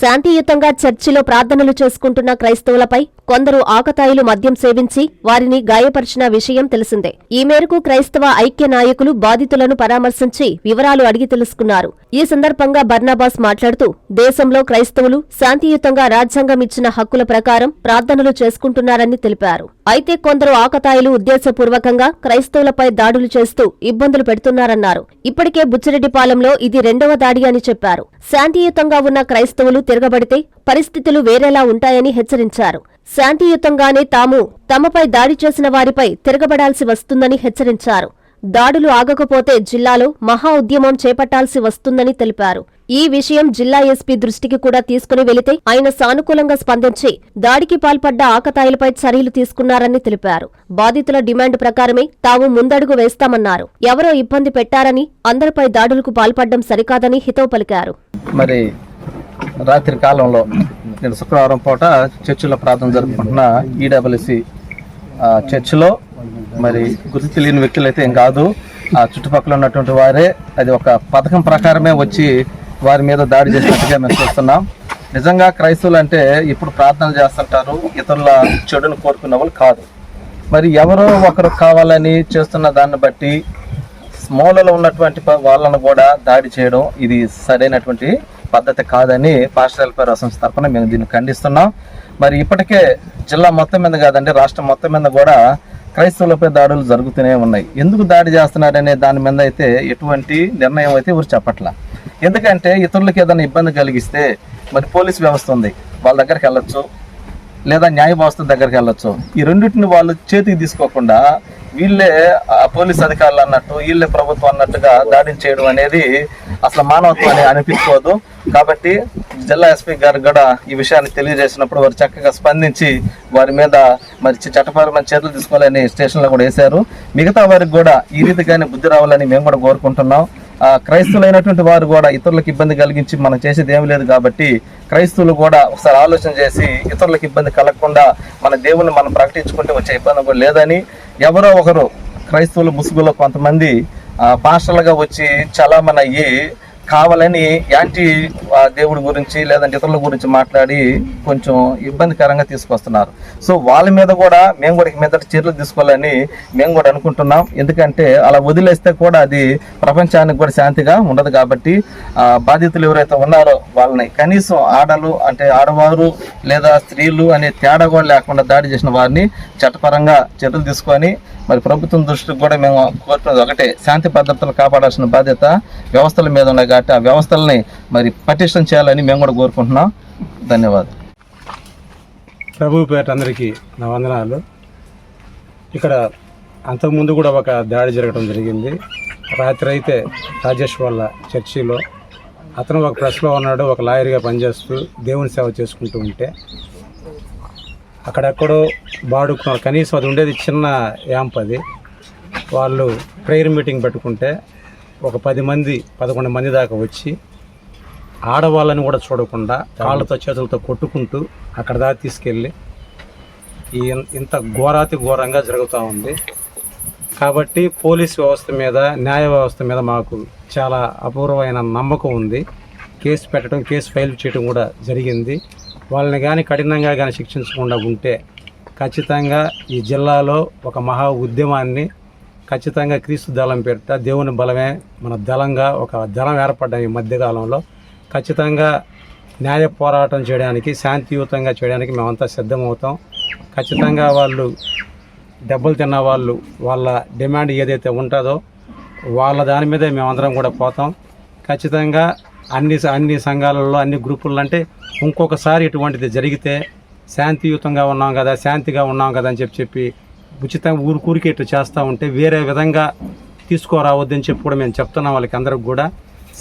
శాంతియుతంగా చర్చిలో ప్రార్థనలు చేసుకుంటున్న క్రైస్తవులపై కొందరు ఆకతాయిలు మద్యం సేవించి వారిని గాయపరిచిన విషయం తెలిసిందే. ఈ మేరకు క్రైస్తవ ఐక్య నాయకులు బాధితులను పరామర్శించి వివరాలు అడిగి తెలుసుకున్నారు. ఈ సందర్భంగా బర్నాబాస్ మాట్లాడుతూ దేశంలో క్రైస్తవులు శాంతియుతంగా రాజ్యాంగం ఇచ్చిన హక్కుల ప్రకారం ప్రార్థనలు చేసుకుంటున్నారని తెలిపారు. అయితే కొందరు ఆకతాయిలు ఉద్దేశపూర్వకంగా క్రైస్తవులపై దాడులు చేస్తూ ఇబ్బందులు పెడుతున్నారన్నారు. ఇప్పటికే బుచ్చిరెడ్డిపాలెంలో ఇది రెండవ దాడి అని చెప్పారు. శాంతియుతంగా ఉన్న క్రైస్తవులు తిరగబడితే పరిస్థితులు వేరేలా ఉంటాయని హెచ్చరించారు. శాంతియుతంగానే తాము తమపై దాడి చేసిన వారిపై తిరగబడాల్సి వస్తుందని హెచ్చరించారు. దాడులు ఆగకపోతే జిల్లాలో మహా ఉద్యమం చేపట్టాల్సి వస్తుందని తెలిపారు. ఈ విషయం జిల్లా ఎస్పీ దృష్టికి కూడా తీసుకుని వెళితే ఆయన సానుకూలంగా స్పందించి దాడికి పాల్పడ్డ ఆకతాయిలపై చర్యలు తీసుకున్నారని తెలిపారు. బాధితుల డిమాండ్ ప్రకారమే తాము ముందడుగు వేస్తామన్నారు. ఎవరో ఇబ్బంది పెట్టారని అందరిపై దాడులకు పాల్పడ్డం సరికాదని హితవు పలికారు. మరి రాత్రి కాలంలో నేను శుక్రవారం పూట చర్చిలో ప్రార్థన జరుపుకుంటున్న ఈడబ్ల్యూసి చర్చిలో మరి గుర్తు తెలియని వ్యక్తులు అయితే ఏం కాదు. ఆ చుట్టుపక్కల ఉన్నటువంటి వారే అది ఒక పథకం ప్రకారమే వచ్చి వారి మీద దాడి చేసినట్టుగా మేము చూస్తున్నాం. నిజంగా క్రైస్తవులు అంటే ఇప్పుడు ప్రార్థనలు చేస్తుంటారు ఇతరుల చెడును కోరుకున్న వాళ్ళు కాదు. మరి ఎవరో ఒకరు కావాలని చేస్తున్న దాన్ని బట్టి మూలలో ఉన్నటువంటి ప- వాళ్ళను కూడా దాడి చేయడం ఇది సరైనటువంటి పద్ధతి కాదని పాస్టర్ వెల్ఫేర్ సంస్థ తరఫున మేము దీన్ని ఖండిస్తున్నాం. మరి ఇప్పటికే జిల్లా మొత్తం మీద కాదండి రాష్ట్రం మొత్తం మీద కూడా క్రైస్తవులపై దాడులు జరుగుతూనే ఉన్నాయి. ఎందుకు దాడి చేస్తున్నారనే దాని మీద అయితే ఎటువంటి నిర్ణయం అయితే ఎవరు చెప్పట్లా? ఎందుకంటే ఇతరులకు ఏదైనా ఇబ్బంది కలిగిస్తే మరి పోలీస్ వ్యవస్థ ఉంది. వాళ్ళ దగ్గరికి వెళ్ళొచ్చు. లేదా న్యాయ వ్యవస్థ దగ్గరికి వెళ్ళొచ్చు. ఈ రెండింటిని వాళ్ళు చేతికి తీసుకోకుండా వీళ్ళే పోలీస్ అధికారులు అన్నట్టు వీళ్ళే ప్రభుత్వం అన్నట్టుగా దాడిని చేయడం అనేది అసలు మానవత్వాన్ని అనిపించుకోదు కాబట్టి జిల్లా ఎస్పీ గారు కూడా ఈ విషయాన్ని తెలియజేసినప్పుడు వారు చక్కగా స్పందించి వారి మీద మరి చట్టపరమైన చర్యలు తీసుకోవాలని స్టేషన్లో కూడా వేశారు. మిగతా వారికి కూడా ఈ రీతిగానే బుద్ధి రావాలని మేము కూడా కోరుకుంటున్నాం. క్రైస్తవులైనటువంటి వారు కూడా ఇతరులకు ఇబ్బంది కలిగించి మనం చేసేది ఏమి లేదు కాబట్టి క్రైస్తవులు కూడా ఒకసారి ఆలోచన చేసి ఇతరులకు ఇబ్బంది కలగకుండా మన దేవుని మనం ప్రకటించుకుంటే వచ్చే ఇబ్బంది కూడా లేదని ఎవరో ఒకరు క్రైస్తవులు ముసుగులో కొంతమంది పాస్టర్లుగా వచ్చి చలామణి అయ్యి కావాలని యాంటీ దేవుడి గురించి లేదంటే ఇతరుల గురించి మాట్లాడి కొంచెం ఇబ్బందికరంగా తీసుకొస్తున్నారు. సో వాళ్ళ మీద కూడా మేము కూడా మీద చర్యలు తీసుకోవాలని మేము కూడా అనుకుంటున్నాం. ఎందుకంటే అలా వదిలేస్తే కూడా అది ప్రపంచానికి కూడా శాంతిగా ఉండదు కాబట్టి బాధితులు ఎవరైతే ఉన్నారో వాళ్ళని కనీసం ఆడలు అంటే ఆడవారు లేదా స్త్రీలు అనే తేడా కూడా లేకుండా దాడి చేసిన వారిని చట్టపరంగా చర్యలు తీసుకొని మరి ప్రభుత్వం దృష్టికి కూడా మేము కోరుతున్నది ఒకటే శాంతి భద్రతలు కాపాడాల్సిన బాధ్యత వ్యవస్థల మీద ఉన్నాయి కాబట్టి ఆ వ్యవస్థల్ని మరి పటిష్టం చేయాలని మేము కూడా కోరుకుంటున్నాం. ధన్యవాదాలు. ప్రభు పేట అందరికీ నా వందనాలు. ఇక్కడ అంతకుముందు కూడా ఒక దాడి జరగడం జరిగింది. రాత్రి అయితే రాజేష్ వాళ్ళ చర్చిలో అతను ఒక ప్రెస్లో ఉన్నాడు ఒక లాయర్గా పనిచేస్తూ దేవుని సేవ చేసుకుంటూ ఉంటే అక్కడెక్కడో వాడుకున్నారు కనీసం అది ఉండేది చిన్న యాంప్ అది. వాళ్ళు ప్రేయర్ మీటింగ్ పెట్టుకుంటే ఒక పది మంది పదకొండు మంది దాకా వచ్చి ఆడవాళ్ళని కూడా చూడకుండా కాళ్ళతో చేతులతో కొట్టుకుంటూ అక్కడ దాకా తీసుకెళ్ళి ఈ ఇంత ఘోరాతి ఘోరంగా జరుగుతూ ఉంది. కాబట్టి పోలీస్ వ్యవస్థ మీద న్యాయ వ్యవస్థ మీద మాకు చాలా అపూర్వమైన నమ్మకం ఉంది. కేసు పెట్టడం కేసు ఫైల్ చేయడం కూడా జరిగింది. వాళ్ళని కానీ కఠినంగా కానీ శిక్షించకుండా ఉంటే ఖచ్చితంగా ఈ జిల్లాలో ఒక మహా ఉద్యమాన్ని ఖచ్చితంగా క్రీస్తు దళం పెట్ట దేవుని బలమే మన దళంగా ఒక దళం ఏర్పడ్డాం ఈ మధ్యకాలంలో ఖచ్చితంగా న్యాయ పోరాటం చేయడానికి శాంతియుతంగా చేయడానికి మేమంతా సిద్ధమవుతాం. ఖచ్చితంగా వాళ్ళు దెబ్బలు తిన్న వాళ్ళు వాళ్ళ డిమాండ్ ఏదైతే ఉంటుందో వాళ్ళ దాని మీదే మేమందరం కూడా పోతాం. ఖచ్చితంగా అన్ని అన్ని సంఘాలలో అన్ని గ్రూపుల్లో అంటే ఇంకొకసారి ఇటువంటిది జరిగితే శాంతియుతంగా ఉన్నాం కదా శాంతిగా ఉన్నాం కదా అని చెప్పి చెప్పి ఉచితంగా ఊరికూరికి ఇట్లా చేస్తూ ఉంటే వేరే విధంగా తీసుకోరావద్దని చెప్పి కూడా మేము చెప్తున్నాం వాళ్ళకి అందరికి కూడా.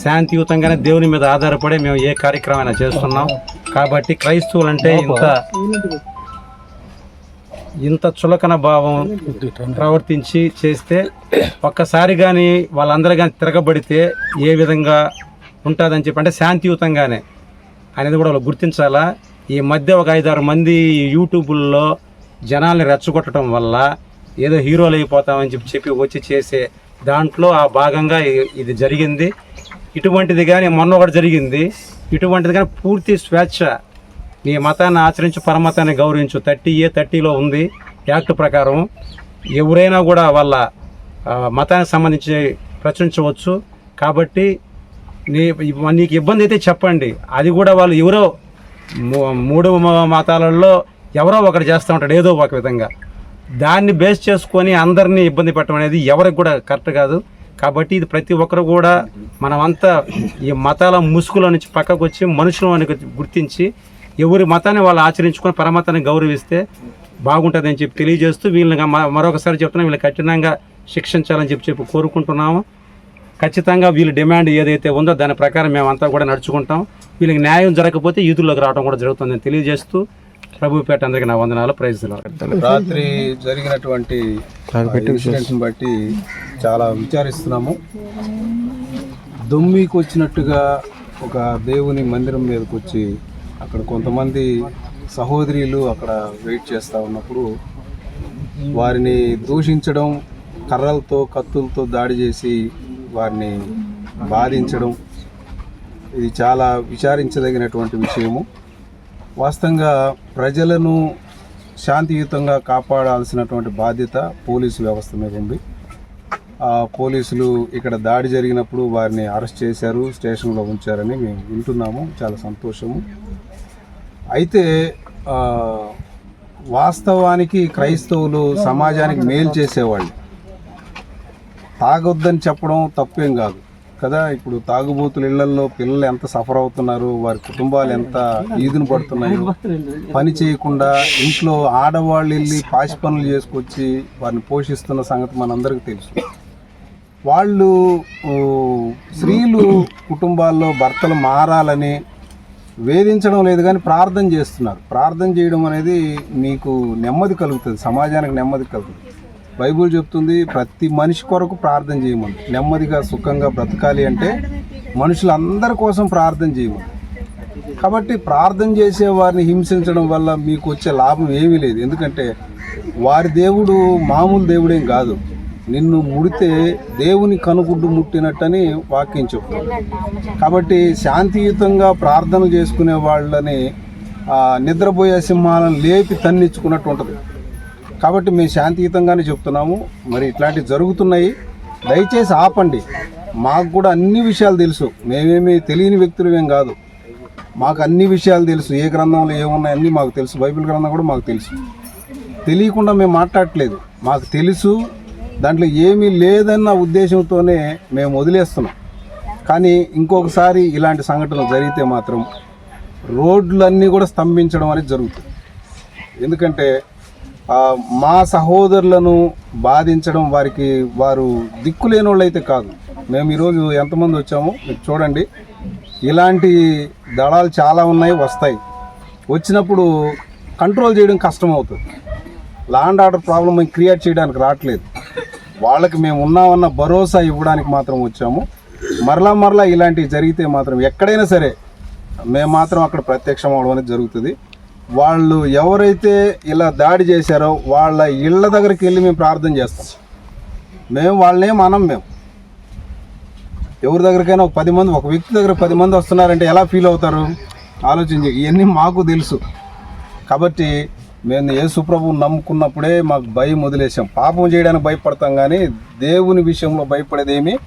శాంతియుతంగానే దేవుని మీద ఆధారపడి మేము ఏ కార్యక్రమం చేస్తున్నాం. కాబట్టి క్రైస్తవులు అంటే ఇంత ఇంత చులకన భావం ప్రవర్తించి చేస్తే ఒక్కసారి కానీ వాళ్ళందరూ కానీ తిరగబడితే ఏ విధంగా ఉంటుందని చెప్పి అంటే శాంతియుతంగానే. అనేది కూడా వాళ్ళు గుర్తించాలా? ఈ మధ్య ఒక ఐదారు మంది యూట్యూబుల్లో జనాల్ని రెచ్చగొట్టడం వల్ల ఏదో హీరోలు అయిపోతామని చెప్పి చెప్పి వచ్చి చేసే దాంట్లో ఆ భాగంగా ఇది జరిగింది. ఇటువంటిది కానీ మొన్న ఒకటి జరిగింది. ఇటువంటిది కానీ పూర్తి స్వేచ్ఛ. నీ మతాన్ని ఆచరించు పరమతాన్ని గౌరవించు. థర్టీ ఏ థర్టీలో ఉంది యాక్ట్ ప్రకారం. ఎవరైనా కూడా వాళ్ళ మతానికి సంబంధించి ప్రచురించవచ్చు. కాబట్టి నీ నీకు ఇబ్బంది అయితే చెప్పండి. అది కూడా వాళ్ళు ఎవరో మూ- మూడు మతాలలో ఎవరో ఒకటి చేస్తూ ఉంటాడు ఏదో ఒక విధంగా. దాన్ని బేస్ చేసుకొని అందరినీ ఇబ్బంది పెట్టడం అనేది ఎవరికి కూడా కరెక్ట్ కాదు. కాబట్టి ఇది ప్రతి ఒక్కరు కూడా మనమంతా ఈ మతాల ముసుగుల నుంచి పక్కకు వచ్చి మనుషులు అని గుర్తించి ఎవరి మతాన్ని వాళ్ళు ఆచరించుకొని పరమతాన్ని గౌరవిస్తే బాగుంటుందని చెప్పి తెలియజేస్తూ వీళ్ళని మరొకసారి చెప్తున్నాం వీళ్ళని కఠినంగా శిక్షించాలని చెప్పి చెప్పి కోరుకుంటున్నాము. ఖచ్చితంగా వీళ్ళ డిమాండ్ ఏదైతే ఉందో దాని ప్రకారం మేమంతా కూడా నడుచుకుంటాం. వీళ్ళకి న్యాయం జరగకపోతే ఈదుల్లోకి రావడం కూడా జరుగుతుందని తెలియజేస్తూ ప్రభుపేట అందరికీ నా వందనాలు. ప్రైజ్లు రాత్రి జరిగినటువంటి ఇన్సిడెంట్ని బట్టి చాలా విచారిస్తున్నాము. దొమ్మికి వచ్చినట్టుగా ఒక దేవుని మందిరం మీదకి వచ్చి అక్కడ కొంతమంది సహోదరులు అక్కడ వెయిట్ చేస్తూ ఉన్నప్పుడు వారిని దూషించడం కర్రలతో కత్తులతో దాడి చేసి వారిని బాధించడం ఇది చాలా విచారించదగినటువంటి విషయము. వాస్తవంగా ప్రజలను శాంతియుతంగా కాపాడాల్సినటువంటి బాధ్యత పోలీసు వ్యవస్థ మీద ఉంది. పోలీసులు ఇక్కడ దాడి జరిగినప్పుడు వారిని అరెస్ట్ చేశారు స్టేషన్లో ఉంచారని మేము వింటున్నాము. చాలా సంతోషము. అయితే వాస్తవానికి క్రైస్తవులు సమాజానికి మేలు చేసేవాళ్ళు. తాగొద్దని చెప్పడం తప్పేం కాదు. కదా? ఇప్పుడు తాగుబోతుల ఇళ్ళలో పిల్లలు ఎంత సఫర్ అవుతున్నారు? వారి కుటుంబాలు ఎంత ఈదును పడుతున్నాయో? పని చేయకుండా ఇంట్లో ఆడవాళ్ళు వెళ్ళి పాసి పనులు చేసుకొచ్చి వారిని పోషిస్తున్న సంగతి మనందరికీ తెలుసు. వాళ్ళు స్త్రీలు కుటుంబాల్లో భర్తలు మారాలని వేధించడం లేదు కానీ ప్రార్థన చేస్తున్నారు. ప్రార్థన చేయడం అనేది మీకు నెమ్మది కలుగుతుంది. సమాజానికి నెమ్మది కలుగుతుంది. బైబుల్ చెప్తుంది ప్రతి మనిషి కొరకు ప్రార్థన చేయమని. నెమ్మదిగా సుఖంగా బ్రతకాలి అంటే మనుషులందరి కోసం ప్రార్థన చేయమని. కాబట్టి ప్రార్థన చేసే వారిని హింసించడం వల్ల మీకు వచ్చే లాభం ఏమీ లేదు. ఎందుకంటే వారి దేవుడు మామూలు దేవుడేం కాదు. నిన్ను ముడితే దేవుని కనుగుడ్డు ముట్టినట్టని వాక్యం చెప్తుంది. కాబట్టి శాంతియుతంగా ప్రార్థనలు చేసుకునే వాళ్ళని నిద్రపోయే సింహాలను లేపి తన్నించుకున్నట్టు ఉంటుంది. కాబట్టి మేము శాంతియుతంగానే చెప్తున్నాము. మరి ఇట్లాంటివి జరుగుతున్నాయి. దయచేసి ఆపండి. మాకు కూడా అన్ని విషయాలు తెలుసు. మేమేమి తెలియని వ్యక్తులమేం కాదు. మాకు అన్ని విషయాలు తెలుసు. ఏ గ్రంథంలో ఏమున్నాయి అన్నీ మాకు తెలుసు. బైబిల్ గ్రంథం కూడా మాకు తెలుసు. తెలియకుండా మేము మాట్లాడట్లేదు. మాకు తెలుసు. దాంట్లో ఏమీ లేదన్న ఉద్దేశంతోనే మేము వదిలేస్తున్నాం. కానీ ఇంకొకసారి ఇలాంటి సంఘటనలు జరిగితే మాత్రం రోడ్లన్నీ కూడా స్తంభించడం అనేది జరుగుతుంది. ఎందుకంటే మా సహోదరులను బాధించడం వారికి వారు దిక్కులేని వాళ్ళు అయితే కాదు. మేము ఈరోజు ఎంతమంది వచ్చామో మీరు చూడండి. ఇలాంటి దళాలు చాలా ఉన్నాయి వస్తాయి. వచ్చినప్పుడు కంట్రోల్ చేయడం కష్టం అవుతుంది లా అండ్ ఆర్డర్ ప్రాబ్లం మేము క్రియేట్ చేయడానికి రావట్లేదు. వాళ్ళకి మేము ఉన్నామన్న భరోసా ఇవ్వడానికి మాత్రం వచ్చాము. మరలా మరలా ఇలాంటివి జరిగితే మాత్రం ఎక్కడైనా సరే మేము మాత్రం అక్కడ ప్రత్యక్షం అవడం అనేది జరుగుతుంది. వాళ్ళు ఎవరైతే ఇలా దాడి చేశారో వాళ్ళ ఇళ్ళ దగ్గరికి వెళ్ళి మేము ప్రార్థన చేస్తాం. మేము వాళ్ళనేం మనం మేము. ఎవరి దగ్గరికైనా ఒక పది మంది ఒక వ్యక్తి దగ్గర పది మంది వస్తున్నారంటే ఎలా ఫీల్ అవుతారు? ఆలోచించి ఇవన్నీ మాకు తెలుసు. కాబట్టి మేము యేసుప్రభు నమ్ముకున్నప్పుడే మాకు భయం వదిలేసాం. పాపం చేయడానికి భయపడతాం కానీ దేవుని విషయంలో భయపడేదేమీ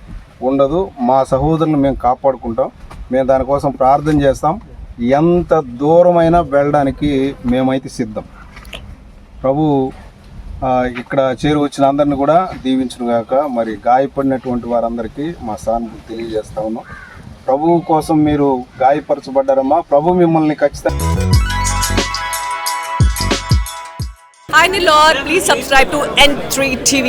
ఉండదు. మా సహోదరులను మేము కాపాడుకుంటాం. మేము దానికోసం ప్రార్థన చేస్తాం. ఎంత దూరమైనా వెళ్ళడానికి మేమైతే సిద్ధం. ప్రభు ఇక్కడ చేరు వచ్చిన అందరిని కూడా దీవించుగాక మరి గాయపడినటువంటి వారందరికీ మా సానుభూతి తెలియజేస్తా ఉన్నాం. ప్రభువు కోసం మీరు గాయపరచబడ్డారమ్మా. ప్రభు మిమ్మల్ని ఖచ్చితంగా Hi please subscribe to N3 TV.